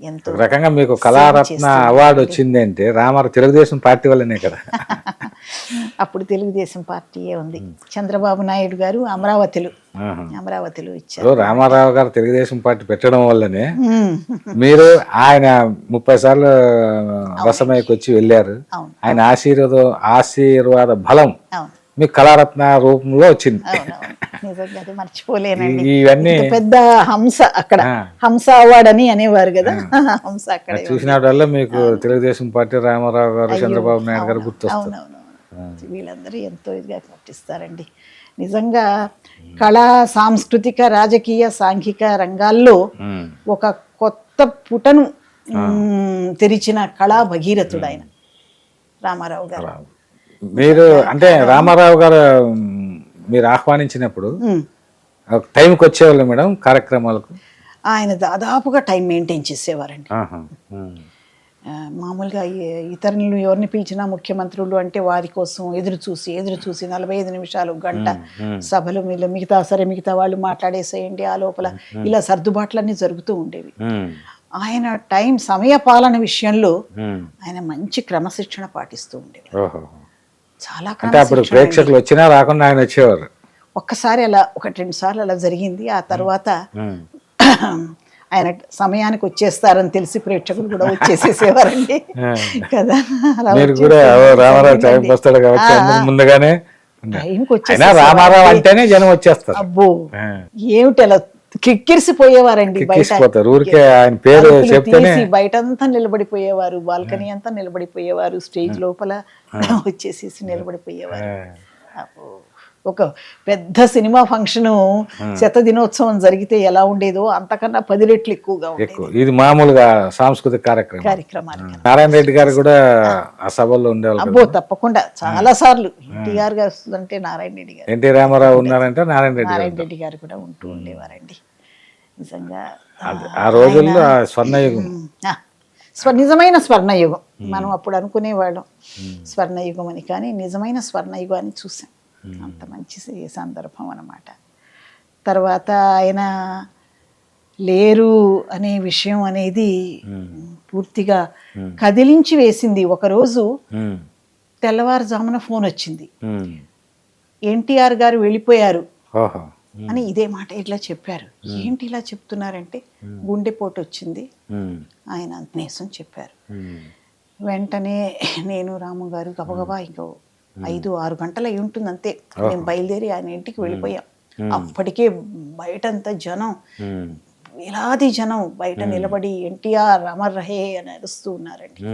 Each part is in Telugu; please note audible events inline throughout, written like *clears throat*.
ఎంతో రకంగా మీకు కళారత్న అవార్డు వచ్చింది అంటే రామారావు తెలుగుదేశం పార్టీ వల్లనే కదా. *laughs* అప్పుడు తెలుగుదేశం పార్టీయే ఉంది. చంద్రబాబు నాయుడు గారు అమరావతిలో. అమరావతిలో ఇచ్చారు. రామారావు గారు తెలుగుదేశం పార్టీ పెట్టడం వల్లనే. మీరు ఆయన ముప్పై సార్లు రసమయ్యకి వచ్చి వెళ్ళారు. ఆయన ఆశీర్వాద ఆశీర్వాద బలం మీకు కళారత్న రూపంలో వచ్చింది. ఇవన్నీ పెద్ద హంస అక్కడ. హంస అవార్డ్ అని అనేవారు కదా. హంస అక్కడ చూసినప్పుడల్లా మీకు తెలుగుదేశం పార్టీ రామారావు గారు చంద్రబాబు నాయుడు గారు గుర్తొస్తారు. వీళ్ళందరూ ఎంతో ఇదిగా పట్టిస్తారండి నిజంగా కళా సాంస్కృతిక రాజకీయ సాంఘిక రంగాల్లో. ఒక కొత్త పుటను తెరిచిన కళా భగీరథుడు ఆయన రామారావు గారు. మీరు అంటే రామారావు గారు మీరు ఆహ్వానించినప్పుడు టైంకి వచ్చేవాళ్ళు మేడం కార్యక్రమాలకు? ఆయన దాదాపుగా టైం మెయింటైన్ చేసేవారండి. మామూలుగా ఇతరులను ఎవరిని పిలిచినా ముఖ్యమంత్రులు అంటే వారి కోసం ఎదురు చూసి ఎదురు చూసి నలభై ఐదు నిమిషాలు గంట సభలు మిగ- మిగతా సరే మిగతా వాళ్ళు మాట్లాడేసేయండి ఆ లోపల. ఇలా సర్దుబాట్లన్నీ జరుగుతూ ఉండేవి. ఆయన టైం సమయ పాలన విషయంలో. ఆయన మంచి క్రమశిక్షణ పాటిస్తూ ఉండేవారు. చాలా అంటే అప్పుడు ప్రేక్షకులు వచ్చినా రాకుండా ఆయన వచ్చేవారు. ఒక్కసారి అలా ఒకటి రెండు సార్లు అలా జరిగింది. ఆ తర్వాత. *clears throat* ఆయన సమయానికి వచ్చేస్తారని తెలిసి ప్రేక్షకులు కూడా వచ్చేసేసేవారండి. కదా మీరు కూడా రామారావు టైం వస్తాడు కాబట్టి ముందుగానే టైంకి. రామారావు అంటేనే జనం వచ్చేస్తారు. అబ్బో. ఏమిటి అలా కిక్కిరిసిపోయేవారండి బయట. కిక్కిసిపోతారు ఊరికే ఆయన పేరు చెప్తేనే బయటంతా నిలబడిపోయేవారు. బాల్కనీ అంతా నిలబడిపోయేవారు. స్టేజ్ లోపల వచ్చేసేసి నిలబడిపోయేవారు. ఒక పెద్ద సినిమా ఫంక్షన్ శత దినోత్సవం జరిగితే ఎలా ఉండేదో అంతకన్నా పది రెట్లు ఎక్కువగా ఉండేది. ఎక్కువ. ఇది మామూలుగా సాంస్కృతిక కార్యక్రమం. కార్యక్రమాలు నారాయణ రెడ్డి గారు కూడా ఆ. సభల్లో ఉండేవాళ్ళు. అబ్బో తప్పకుండా. చాలా సార్లు ఎన్టీఆర్ గారు వస్తుందంటే నారాయణ రెడ్డి గారు. ఎన్టీ రామారావు ఉన్నారంటే నారాయణ రెడ్డి గారు. నారాయణ రెడ్డి గారు కూడా ఉంటూ ఉండేవారండి. నిజంగా ఆ రోజుల్లో స్వర్ణయుగం. స్వ నిజమైన స్వర్ణయుగం. మనం అప్పుడు అనుకునేవాళ్ళం. స్వర్ణయుగం అని. కానీ నిజమైన స్వర్ణయుగాన్ని చూసాం. అంత మంచి సందర్భం అన్నమాట. తర్వాత ఆయన లేరు అనే విషయం అనేది పూర్తిగా కదిలించి వేసింది. ఒకరోజు. తెల్లవారుజామున ఫోన్ వచ్చింది. ఎన్టీఆర్ గారు వెళ్ళిపోయారు అని ఇదే మాట ఇట్లా చెప్పారు. ఏంటి ఇలా చెప్తున్నారంటే గుండెపోటు వచ్చింది. ఆయన అంతనేసం చెప్పారు. వెంటనే నేను రాము గారు గబగబా ఇంకో ఐదు ఆరు గంటలు అయి ఉంటుంది అంతే. మేము బయలుదేరి ఆయన ఇంటికి వెళ్ళిపోయాం. అప్పటికే బయటంతా జనం. వేలాది జనం బయట నిలబడి ఎన్టీఆర్ అమర్ రహే అని అరుస్తూ ఉన్నారండి.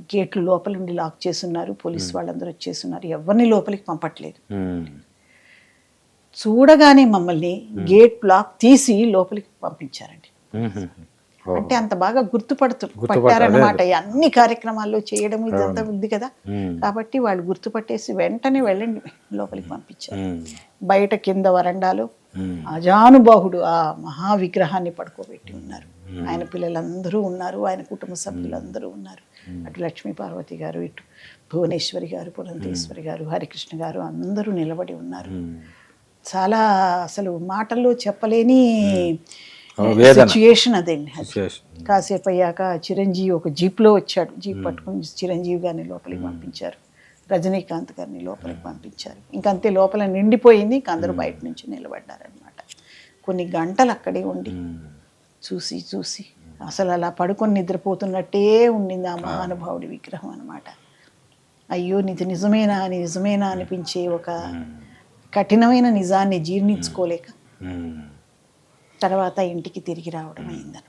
గేట్లు లోపల నుండి లాక్ చేస్తున్నారు పోలీస్ వాళ్ళందరూ వచ్చేస్తున్నారు. ఎవరిని లోపలికి పంపట్లేదు. చూడగానే మమ్మల్ని గేట్ లాక్ తీసి లోపలికి పంపించారండి. అంటే అంత బాగా గుర్తుపడుతూ పట్టారన్నమాట. ఈ అన్ని కార్యక్రమాల్లో చేయడం ఇదంతా ఉంది కదా. కాబట్టి వాళ్ళు గుర్తుపట్టేసి వెంటనే వెళ్ళండి. లోపలికి పంపించారు. బయట కింద వరండాలో. అజానుబాహుడు ఆ మహా విగ్రహాన్ని పడుకోబెట్టి ఉన్నారు. ఆయన పిల్లలందరూ ఉన్నారు. ఆయన కుటుంబ సభ్యులందరూ ఉన్నారు. అటు లక్ష్మీ పార్వతి గారు ఇటు భువనేశ్వరి గారు పురంధేశ్వరి గారు హరికృష్ణ గారు అందరూ నిలబడి ఉన్నారు. చాలా అసలు మాటల్లో చెప్పలేని. సిచ్యుయేషన్ అదండి. కాసేపు అయ్యాక చిరంజీవి ఒక జీప్లో వచ్చాడు. జీప్ పట్టుకుని చిరంజీవి గారిని లోపలికి పంపించారు. రజనీకాంత్ గారిని లోపలికి పంపించారు. ఇంకంతే లోపల నిండిపోయింది ఇంక అందరూ బయట నుంచి నిలబడ్డారనమాట కొన్ని గంటలు అక్కడే ఉండి. చూసి చూసి అసలు అలా పడుకొని నిద్రపోతున్నట్టే ఉండింది ఆ మహానుభావుడి విగ్రహం అనమాట అయ్యో ఇది నిజమేనా? నిజమేనా అనిపించే ఒక కఠినమైన నిజాన్ని జీర్ణించుకోలేక. తర్వాత ఇంటికి తిరిగి రావడం అయిందనమాట.